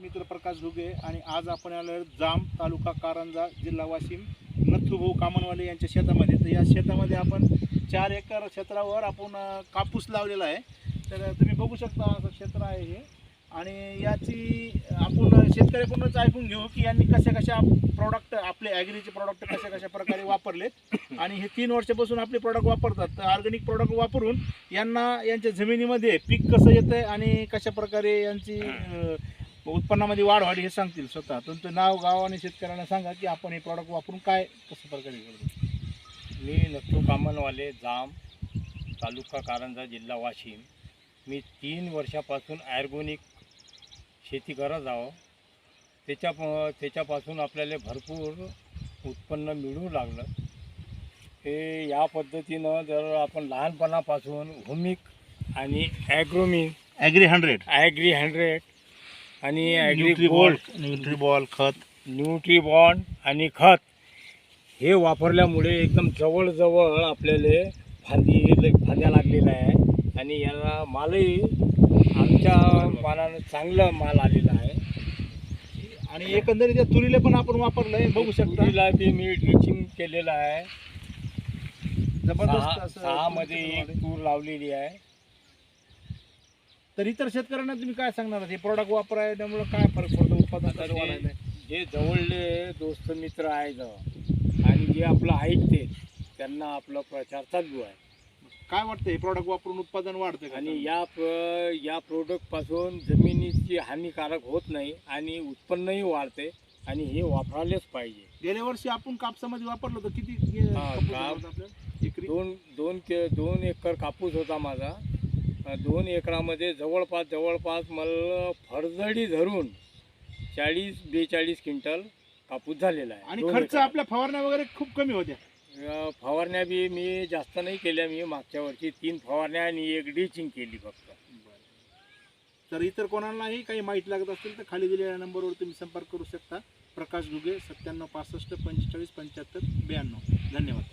मित्र प्रकाश घुगे आणि आज आपण आलो जाम तालुका कारंजा जिल्हा वाशिम नथुभाऊ कामनवाले यांच्या शेतामध्ये. तर या शेतामध्ये आपण चार एकर क्षेत्रावर आपण कापूस लावलेला आहे. तर तुम्ही बघू शकता असं क्षेत्र आहे हे. आणि याची आपण शेतकऱ्याकडूनच ऐकून घेऊ की यांनी कशा कशा प्रॉडक्ट आपले ॲग्रीचे प्रॉडक्ट कशा कशा प्रकारे वापरलेत. आणि हे तीन वर्षापासून आपले प्रॉडक्ट वापरतात. तर ऑर्गॅनिक प्रॉडक्ट वापरून यांना यांच्या जमिनीमध्ये पीक कसं येतं आहे आणि कशा प्रकारे यांची उत्पन्नामध्ये वाढ व्हावी हे सांगतील स्वतः. तुमचं नाव गाव आणि शेतकऱ्यांना सांगा की आपण हे प्रॉडक्ट वापरून काय कसं प्रकारे करतो? मी नथू कामनवाले जाम तालुका कारंजा जिल्हा वाशिम. मी तीन वर्षापासून ॲर्गोनिक शेती करत आहो. त्याच्या त्याच्यापासून आपल्याला भरपूर उत्पन्न मिळू लागलं. हे या पद्धतीनं जर आपण लहानपणापासून हुमिक आणि Agromin agri hundred agri hundred आणि ॲग्री गोल्ड न्यूट्रीबॉल खत. न्यूट्रीबॉन्ड आणि खत हे वापरल्यामुळे एकदम जवळजवळ आपल्याला फांदी फांद्या लागलेल्या आहे. आणि याला मालही आमच्या मालानं चांगलं माल आलेला आहे. आणि एकंदरीत या तुरीला पण आपण वापरलंय बघू शकता. तुरीला बी मी ड्रिचिंग केलेलं आहे. जबरदस्त असं सहामध्ये एक तूर लावलेली आहे. तर इतर शेतकऱ्यांना तुम्ही काय सांगणार हे प्रॉडक्ट वापरायल्यामुळे काय फरक पडतो? उत्पादन आता वाढायला जे जवळले दोस्त मित्र आहेत आणि जे आपलं ऐकते त्यांना आपला प्रचार चालू आहे. काय वाटतं? हे प्रॉडक्ट वापरून उत्पादन वाढतं का आणि या प्र या प्रोडक्टपासून जमिनीची हानिकारक होत नाही आणि उत्पन्नही वाढते आणि हे वापरायलाच पाहिजे. गेल्या वर्षी आपण कापसामध्ये वापरलं होतं. किती अं, हा, कापूस काप- झाला होता आपल्याला? एकरी? दोन दोन के दोन एकर कापूस होता माझा. दोन एकरामध्ये जवळपास जवळपास मला फरजडी धरून चाळीस बेचाळीस क्विंटल कापूस झालेला आहे. आणि दोन खर्च एकरात. आपल्या फवारण्या वगैरे खूप कमी होत्या. अ, फवारण्या बी मी जास्त नाही केल्या मी मागच्या वर्षी तीन फवारण्या आणि एक ड्रिचिंग केली फक्त. तर इतर कोणालाही काही माहिती लागत असेल तर खाली दिलेल्या नंबरवर तुम्ही संपर्क करू शकता. प्रकाश घुगे सत्त्याण्णव पासष्ट पंचेचाळीस पंच्याहत्तर ब्याण्णव. धन्यवाद.